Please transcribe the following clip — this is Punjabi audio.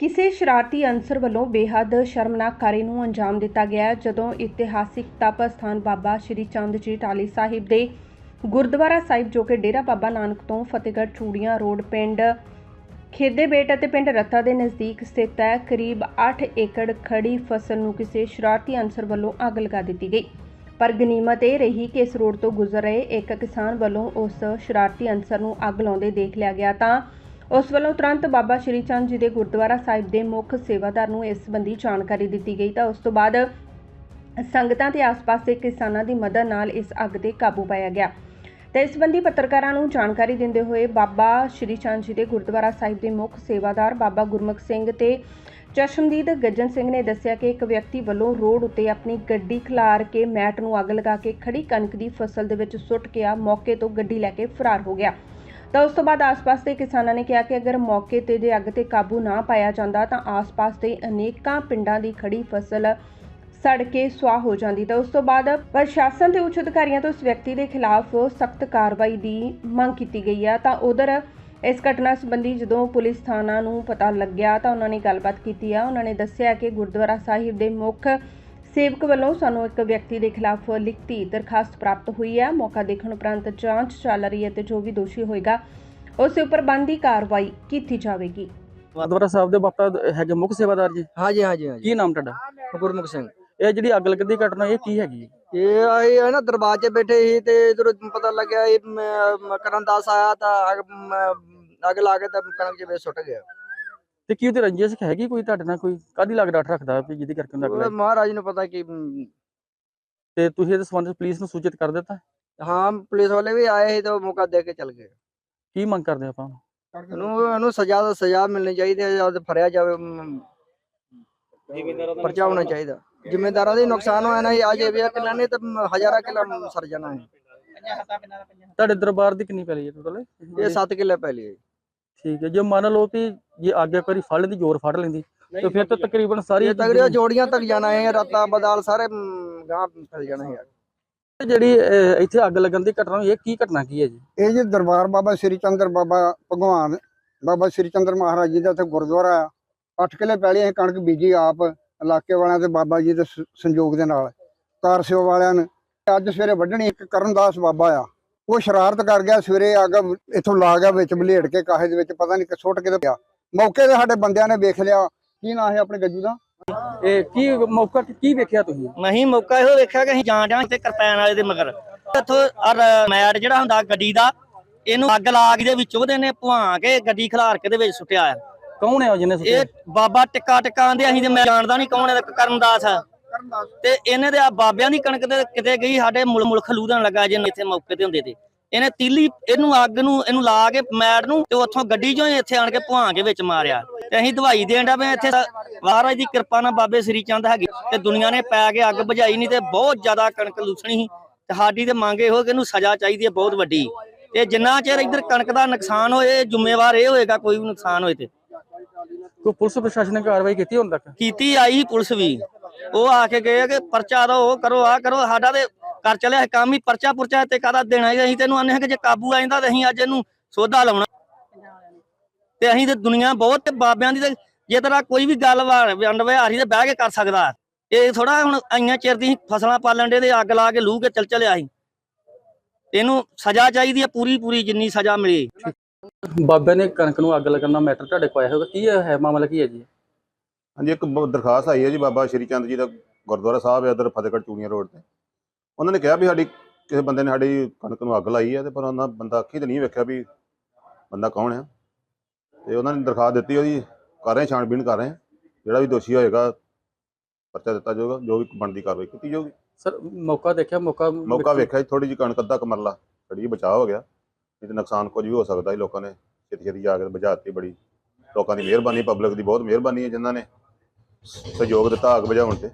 ਕਿਸੇ ਸ਼ਰਾਰਤੀ ਅਨਸਰ ਵੱਲੋਂ ਬੇਹੱਦ ਸ਼ਰਮਨਾਕ ਕਾਰੇ ਨੂੰ ਅੰਜਾਮ ਦਿੱਤਾ ਗਿਆ ਜਦੋਂ ਇਤਿਹਾਸਿਕ ਤਪ ਸਥਾਨ ਬਾਬਾ ਸ਼੍ਰੀ ਚੰਦ ਜੀ ਟਾਲੀ ਸਾਹਿਬ ਦੇ ਗੁਰਦੁਆਰਾ ਸਾਹਿਬ, ਜੋ ਕਿ ਡੇਰਾ ਬਾਬਾ ਨਾਨਕ ਤੋਂ ਫਤਿਹਗੜ੍ਹ ਚੂੜੀਆਂ ਰੋਡ, ਪਿੰਡ ਖੇਦੇਬੇਟ ਅਤੇ ਪਿੰਡ ਰੱਤਾ ਦੇ ਨਜ਼ਦੀਕ ਸਥਿਤ ਹੈ, ਕਰੀਬ 8 ਏਕੜ ਖੜੀ ਫਸਲ ਨੂੰ ਕਿਸੇ ਸ਼ਰਾਰਤੀ ਅਨਸਰ ਵੱਲੋਂ ਅੱਗ ਲਗਾ ਦਿੱਤੀ ਗਈ। ਪਰ ਗਨੀਮਤ ਇਹ ਰਹੀ ਕਿ ਇਸ ਰੋਡ ਤੋਂ ਗੁਜ਼ਰ ਰਹੇ ਇੱਕ ਕਿਸਾਨ ਵੱਲੋਂ ਉਸ ਸ਼ਰਾਰਤੀ ਅਨਸਰ ਨੂੰ ਅੱਗ ਲਾਉਂਦੇ ਦੇਖ ਲਿਆ ਗਿਆ ਤਾਂ ਉਸ ਵੱਲੋਂ ਤੁਰੰਤ ਬਾਬਾ ਸ਼੍ਰੀ ਚੰਦ ਜੀ ਦੇ ਗੁਰਦੁਆਰਾ ਸਾਹਿਬ ਦੇ ਮੁੱਖ ਸੇਵਾਦਾਰ ਨੂੰ ਇਸ ਸੰਬੰਧੀ ਜਾਣਕਾਰੀ ਦਿੱਤੀ ਗਈ ਤਾਂ ਉਸ ਤੋਂ ਬਾਅਦ ਸੰਗਤਾਂ ਤੇ ਆਸ-ਪਾਸ ਦੇ ਕਿਸਾਨਾਂ ਦੀ ਮਦਦ ਨਾਲ ਇਸ ਅੱਗ ਤੇ ਕਾਬੂ ਪਾਇਆ ਗਿਆ। ਤੇ ਇਸ ਸੰਬੰਧੀ ਪੱਤਰਕਾਰਾਂ ਨੂੰ ਜਾਣਕਾਰੀ ਦਿੰਦੇ ਹੋਏ ਬਾਬਾ ਸ਼੍ਰੀ ਚੰਦ ਜੀ ਦੇ ਗੁਰਦੁਆਰਾ ਸਾਹਿਬ ਦੇ ਮੁੱਖ ਸੇਵਾਦਾਰ ਬਾਬਾ ਗੁਰਮੁਖ ਸਿੰਘ ਤੇ ਚਸ਼ਮਦੀਦ ਗੱਜਨ ਸਿੰਘ ਨੇ ਦੱਸਿਆ ਕਿ ਇੱਕ ਵਿਅਕਤੀ ਵੱਲੋਂ ਰੋਡ ਉੱਤੇ ਆਪਣੀ ਗੱਡੀ ਖਿਲਾਰ ਕੇ ਮੈਟ ਨੂੰ ਅੱਗ ਲਗਾ ਕੇ ਖੜੀ ਕਣਕ ਦੀ ਫਸਲ ਦੇ ਵਿੱਚ ਸੁੱਟ ਕੇ ਆ ਮੌਕੇ ਤੋਂ ਗੱਡੀ ਲੈ ਕੇ ਫਰਾਰ ਹੋ ਗਿਆ। ਤਾਂ ਉਸ ਤੋਂ ਬਾਅਦ ਆਸ-ਪਾਸ ਦੇ ਕਿਸਾਨਾਂ ਨੇ ਕਿਹਾ ਕਿ ਅਗਰ ਮੌਕੇ ਤੇ ਜੇ ਅੱਗ ਤੇ ਕਾਬੂ ਨਾ ਪਾਇਆ ਜਾਂਦਾ ਤਾਂ ਆਸ-ਪਾਸ ਦੇ ਅਨੇਕਾਂ ਪਿੰਡਾਂ ਦੀ ਖੜੀ ਫਸਲ ਸੜ ਕੇ ਸੁਆਹ ਹੋ ਜਾਂਦੀ। ਤਾਂ ਉਸ ਤੋਂ ਬਾਅਦ ਪ੍ਰਸ਼ਾਸਨ ਤੇ ਉੱਚ ਅਧਿਕਾਰੀਆਂ ਤੋਂ ਇਸ ਵਿਅਕਤੀ ਦੇ ਖਿਲਾਫ ਸਖਤ ਕਾਰਵਾਈ ਦੀ ਮੰਗ ਕੀਤੀ ਗਈ ਆ। ਤਾਂ ਉਧਰ ਇਸ ਘਟਨਾ ਸੰਬੰਧੀ ਜਦੋਂ ਪੁਲਿਸ ਥਾਣਾ ਨੂੰ ਪਤਾ ਲੱਗਿਆ ਤਾਂ ਉਹਨਾਂ ਨੇ ਗੱਲਬਾਤ ਕੀਤੀ ਆ। ਉਹਨਾਂ ਨੇ ਦੱਸਿਆ ਕਿ ਗੁਰਦੁਆਰਾ ਸਾਹਿਬ ਦੇ ਮੁੱਖ ਸੇਵਕ ਵੱਲੋਂ ਸਾਨੂੰ ਇੱਕ ਵਿਅਕਤੀ ਦੇ ਖਿਲਾਫ ਲਿਖਤੀ ਦਰਖਾਸਤ ਪ੍ਰਾਪਤ ਹੋਈ ਹੈ। ਮੌਕਾ ਦੇਖਣ ਉਪਰੰਤ ਜਾਂਚ ਚੱਲ ਰਹੀ ਹੈ ਤੇ ਜੋ ਵੀ ਦੋਸ਼ੀ ਹੋਏਗਾ ਉਸ ਉੱਪਰ ਬਣਦੀ ਕਾਰਵਾਈ ਕੀਤੀ ਜਾਵੇਗੀ। ਗੁਰਦੁਆਰਾ ਸਾਹਿਬ ਦੇ ਬਾਪਾ ਹੈਗੇ ਮੁੱਖ ਸੇਵਾਦਾਰ ਜੀ? ਹਾਂਜੀ ਹਾਂਜੀ ਹਾਂਜੀ। ਕੀ ਨਾਮ ਤੁਹਾਡਾ? ਗੁਰਮੁਖ ਸਿੰਘ। ਇਹ ਜਿਹੜੀ ਅੱਗ ਲੱਗਣ ਦੀ ਘਟਨਾ ਇਹ ਕੀ ਹੈਗੀ? ਇਹ ਆਏ ਹੈ ਨਾ ਦਰਬਾਰ 'ਚ ਬੈਠੇ ਸੀ ਤੇ ਇਧਰ ਪਤਾ ਲੱਗਿਆ ਇਹ ਮ- ਕਰਨ ਦਾਸ ਆਇਆ ਤਾਂ ਅੱਗ ਮ- ਅੱਗ ਲਾ ਕੇ ਤਾਂ ਕਣਕ 'ਚ ਵੇ ਸੁੱਟ ਗਿਆ। ਤੇ ਕੀ ਉਹਦੀ ਰੰਜਿਸ਼ ਹੈਗੀ ਕੋਈ ਤੁਹਾਡੇ ਨਾਲ ਕੋਈ? ਕਾਦੀ ਲੱਗ ਡਾਟ ਰੱਖਦਾ ਵੀ ਜਿਹਦੀ ਕਰਕੇ ਉਹਨੂੰ ਅੱਗ ਉਹ ਲੱਗੀ ਮਹਾਰਾਜ ਨੂੰ ਪਤਾ ਕਿ ਮ, ਤੇ ਤੁਸੀਂ ਇਹਦੇ ਸੰਬੰਧ ਵਿੱਚ ਪੁਲਿਸ ਨੂੰ ਸੂਚਿਤ ਕਰ ਦਿੱਤਾ? ਹਾਂ ਪੁਲਿਸ ਵਾਲੇ ਵੀ ਆਏ ਸੀ ਤਾਂ ਮੌਕਾ ਦੇ ਕੇ ਚਲ ਗਏ। ਕੀ ਮੰਗ ਕਰਦੇ ਆਪਾਂ ਇਹਨੂੰ ਇਹਨੂੰ ਸਜ਼ਾ ਦਾ ਸਜ਼ਾ ਮਿਲਣੀ ਚਾਹੀਦੀ ਹੈ ਜਦ ਫੜਿਆ ਜਾਵੇ ਮ, ਪਰਚਾ ਹੋਣਾ ਚਾਹੀਦਾ। ਜ਼ਿੰਮੇਦਾਰਾਂ ਦੇ ਨੁਕਸਾਨ ਹੋਇਆ ਨਾ ਅੱਜ ਇਹ ਵੀ ਕਿੱਲਾ ਨੇ ਤਾਂ ਮ, ਹਜ਼ਾਰਾਂ ਕਿੱਲਾ ਸਰ ਜਾਣਾ ਹੈ। ਤੁਹਾਡੇ ਦਰਬਾਰ ਦੀ ਕਿੰਨੀ ਪੈਲੀ ਹੈ ਟੋਟਲ ਇਹ 7 ਕਿੱਲੇ ਪਹਿਲੀ ਹੈ ਠੀਕ ਹੈ ਜੇ ਮੰਨ ਲਓ ਕਿ ਜੇ ਅੱਗ ਇੱਕ ਵਾਰੀ ਫੜ ਲੈਂਦੀ ਜ਼ੋਰ ਫੜ ਲੈਂਦੀ ਤੇ ਫਿਰ ਤਾਂ ਤਕਰੀਬਨ ਸਾਰੀ ਇਹ ਤਗੜੀਆਂ ਜੋੜੀਆਂ ਤੱਕ ਜਾਣਾ ਹੈ ਰਾਤਾਂ ਬਦਾਲ ਸਾਰੇ ਗਾਂ ਫੈਲ ਜਾਣਾ ਹੈ ਜਿਹੜੀ ਇੱਥੇ ਅੱਗ ਲੱਗਣ ਦੀ ਘਟਨਾ ਹੋਈ ਇਹ ਕੀ ਘਟਨਾ ਕੀ ਹੈ ਜੀ? ਇਹ ਜੀ ਦਰਬਾਰ ਬਾਬਾ ਸ੍ਰੀ ਚੰਦਰ ਬਾਬਾ ਭਗਵਾਨ ਬਾਬਾ ਸ੍ਰੀ ਚੰਦਰ ਮਹਾਰਾਜ ਜੀ ਦਾ ਤੇ ਗੁਰਦੁਆਰਾ ਆ। ਅੱਠ ਕਿਲੇ ਪਹਿਲੇ ਅਸੀਂ ਕਣਕ ਬੀਜੀ ਆਪ ਇਲਾਕੇ ਵਾਲਿਆਂ ਤੇ ਬਾਬਾ ਜੀ ਦੇ ਸੰਯੋਗ ਦੇ ਨਾਲ। ਕਾਰ ਸੇਵਾ ਵਾਲਿਆਂ ਨੇ ਅੱਜ ਸਵੇਰੇ ਵੱਢਣੀ ਇੱਕ ਕਰਨਦਾਸ ਬਾਬਾ ਆ। ਉਹ ਸ਼ਰਾਰਤ ਕਰ ਗਿਆ ਸਵੇਰੇ ਅੱਗ ਇੱਥੋਂ ਲਾ ਗਿਆ ਵਿੱਚ ਬਲੇਡ ਕੇ ਕਾਹੇ ਦੇ ਵਿੱਚ ਪਤਾ ਨਹੀਂ ਕਿ ਸੁੱਟ ਕੇ ਤੇ ਪਿਆ। ਮੌਕੇ ਤੇ ਸਾਡੇ ਬੰਦਿਆਂ ਨੇ ਵੇਖ ਲਿਆ। ਕੀ ਨਾਂ ਹੈ ਆਪਣੇ ਗੱਜੂ ਦਾ? ਇਹ ਕੀ ਮੌਕਾ ਕੀ- ਕੀ ਵੇਖਿਆ ਤੁਸੀਂ? ਨਹੀਂ ਮੌਕਾ ਇਹੋ ਵੇਖਿਆ ਕਿ ਅਸੀਂ ਜਾਣ ਜਾਣ ਤੇ ਕਰਪੈਨ ਵਾਲੇ ਦੇ ਮਗਰ। ਇੱਥੋਂ ਅਰ ਮੈਟ ਜਿਹੜਾ ਹੁੰਦਾ ਗੱਡੀ ਦਾ ਇਹਨੂੰ ਅੱਗ ਲਾ ਕੇ ਦੇ ਵਿੱਚ ਉਹਦੇ ਨੇ ਭਵਾ ਕੇ ਗੱਡੀ ਖਿਲਾਰ ਕੇ ਦੇ ਵਿੱਚ ਸੁੱਟਿਆ ਆ। ਕੌਣ ਹੈ ਉਹ ਜਿਹਨੇ ਸੁੱਟਿਆ? ਇਹ ਬਾਬਾ ਟਿੱਕਾ ਟਿੱਕਾ ਆਂਦੇ ਅਸੀਂ ਤੇ ਮੈਂ ਜਾਣਦਾ ਨਹੀਂ ਕੌਣ ਹੈ ਕਰਨਦਾਸ ਆ। ਤੇ ਇਹਨੇ ਦੇ ਆ ਬਾਬਿਆਂ ਦੀ ਕਣਕ ਤੇ ਕਿਤੇ ਗਈ ਸਾਡੇ ਮੁਲ ਮੁਲ ਖਲੂਦਣ ਲੱਗਾ ਜੇ ਇੱਥੇ ਮੌਕੇ ਤੇ ਹੁੰਦੇ ਤੇ। ਇਹਨੇ ਤੀਲੀ ਇਹਨੂੰ ਅੱਗ ਨੂੰ ਇਹਨੂੰ ਲਾ ਕੇ ਮੈਟ ਨੂੰ ਤੇ ਉੱਥੋਂ ਗੱਡੀ ਚੋਂ ਹੀ ਇੱਥੇ ਆਣ ਕੇ ਭਵਾ ਕੇ ਵਿੱਚ ਮਾਰਿਆ। ਤੇ ਅਸੀਂ ਦਵਾਈ ਦੇਣ ਦਾ ਵੀ ਇੱਥੇ ਮਹਾਰਾਜ ਦੀ ਕਿਰਪਾ ਨਾਲ ਬਾਬੇ ਸ੍ਰੀ ਚੰਦ ਹੈਗੇ। ਤੇ ਦੁਨੀਆ ਨੇ ਪੈ ਕੇ ਅੱਗ ਬੁਝਾਈ ਨਹੀਂ ਤੇ ਬਹੁਤ ਜ਼ਿਆਦਾ ਕਣਕ ਲੂਸਣੀ ਸੀ। ਤੇ ਸਾਡੀ ਤੇ ਮੰਗ ਇਹੋ ਕਿ ਇਹਨੂੰ ਸਜ਼ਾ ਚਾਹੀਦੀ ਹੈ ਬਹੁਤ ਵੱਡੀ। ਤੇ ਜਿੰਨਾ ਚਿਰ ਇੱਧਰ ਕਣਕ ਦਾ ਨੁਕਸਾਨ ਹੋਏ ਜ਼ਿੰਮੇਵਾਰ ਇਹ ਹੋਏਗਾ ਕੋਈ ਵੀ ਨੁਕਸਾਨ ਹੋਏ ਤੇ। ਕੋਈ ਪੁਲਿਸ ਪ੍ਰਸ਼ਾਸਨ ਨੇ ਕਾਰਵਾਈ ਕੀਤੀ ਹੁਣ ਤੱਕ? ਕੀਤੀ ਆਈ ਪੁਲਿਸ ਵੀ। ਉਹ ਆ ਕੇ ਗਏ ਕਿ ਪਰਚਾ ਦੋ, ਉਹ ਕਰੋ ਆ ਕਰੋ, ਸਾਡਾ ਤੇ ਕਰ ਚਲਿਆ ਕੰਮ ਹੀ ਪਰਚਾ ਪੁਰਚਾ ਤੇ ਕਾਹਦਾ ਦੇਣਾ ਹੀ ਅਸੀਂ ਤੈਨੂੰ ਆਨੇ ਕਿ ਜੇ ਕਾਬੂ ਆ ਜਾਂਦਾ ਤੇ ਅਸੀਂ ਅੱਜ ਇਹਨੂੰ ਸੋਧਾ ਲਾਉਣਾ। ਤੇ ਅਸੀਂ ਤੇ ਦੁਨੀਆ ਬਹੁਤ ਤੇ ਬਾਬਿਆਂ ਦੀ ਤੇ ਜੇ ਤੇਰਾ ਕੋਈ ਵੀ ਗੱਲ ਵੰਡ ਵਿਹਾਰੀ ਤੇ ਬਹਿ ਕੇ ਕਰ ਸਕਦਾ। ਇਹ ਥੋੜਾ ਹੁਣ ਆਈਆਂ ਚਿਰ ਦੀ ਫਸਲਾਂ ਪਾਲਣ ਦੇ ਤੇ ਅੱਗ ਲਾ ਕੇ ਲੂ ਕੇ ਚੱਲ ਚਲਿਆ ਸੀ। ਇਹਨੂੰ ਸਜ਼ਾ ਚਾਹੀਦੀ ਹੈ ਪੂਰੀ ਪੂਰੀ ਜਿੰਨੀ ਸਜ਼ਾ ਮਿਲੇ। ਬਾਬੇ ਨੇ ਕਣਕ ਨੂੰ ਅੱਗ ਲੱਗਣ ਦਾ ਮੈਟਰ ਤੁਹਾਡੇ ਕੋਲ ਆਇਆ ਹੋਗਾ ਕੀ ਹੈ ਮਾਮਲਾ ਕੀ ਹੈ ਜੀ? ਹਾਂਜੀ ਇੱਕ ਬ- ਦਰਖਾਸਤ ਆਈ ਹੈ ਜੀ ਬਾਬਾ ਸ਼੍ਰੀ ਚੰਦ ਜੀ ਦਾ ਗੁਰਦੁਆਰਾ ਸਾਹਿਬ ਹੈ ਉਧਰ ਫਤਿਹਗੜ੍ਹ ਚੂੜੀਆਂ ਰੋਡ ਤੇ। ਉਹਨਾਂ ਨੇ ਕਿਹਾ ਵੀ ਸਾਡੀ ਕਿਸੇ ਬੰਦੇ ਨੇ ਸਾਡੀ ਕਣਕ ਨੂੰ ਅੱਗ ਲਾਈ ਹੈ ਤੇ ਪਰ ਉਹਨਾਂ ਬੰਦਾ ਅੱਖੀ ਤੇ ਨਹੀਂ ਵੇਖਿਆ ਵੀ ਬੰਦਾ ਕੌਣ ਹੈ। ਤੇ ਉਹਨਾਂ ਨੇ ਦਰਖਾਸਤ ਦਿੱਤੀ ਉਹਦੀ ਕਰ ਰਹੇ ਛਾਣਬੀਣ ਕਰ ਰਹੇ ਹਾਂ। ਜਿਹੜਾ ਵੀ ਦੋਸ਼ੀ ਹੋਏਗਾ ਪਰਚਾ ਦਿੱਤਾ ਜਾਊਗਾ ਜੋ ਵੀ ਬਣਦੀ ਕਾਰਵਾਈ ਕੀਤੀ ਜਾਊਗੀ। ਸਰ ਮੌਕਾ ਦੇਖਿਆ ਮੌਕਾ ਮੌਕਾ ਵੇਖਿਆ? ਥੋੜੀ ਜਿਹੀ ਕਣਕ ਅੱਧਾ ਕਮਰਲਾ ਥੋੜੀ ਜਿਹੀ ਬਚਾਅ ਹੋ ਗਿਆ। ਨਹੀਂ ਤੇ ਨੁਕਸਾਨ ਕੁਝ ਵੀ ਹੋ ਸਕਦਾ ਸੀ ਲੋਕਾਂ ਨੇ ਛੇਤੀ ਛੇਤੀ ਜਾ ਕੇ ਬੁਝਾਤੀ ਬੜੀ। ਲੋਕਾਂ ਦੀ ਮਿਹਰਬਾਨੀ ਪਬਲਿਕ ਦੀ ਬਹੁਤ ਮਿਹਰਬਾਨੀ ਹੈ ਜਿਨ੍ਹਾਂ ਨੇ। ਸਹਿਯੋਗ ਦਿੱਤਾ ਅੱਗ ਬੁਝਾਉਣ ਚ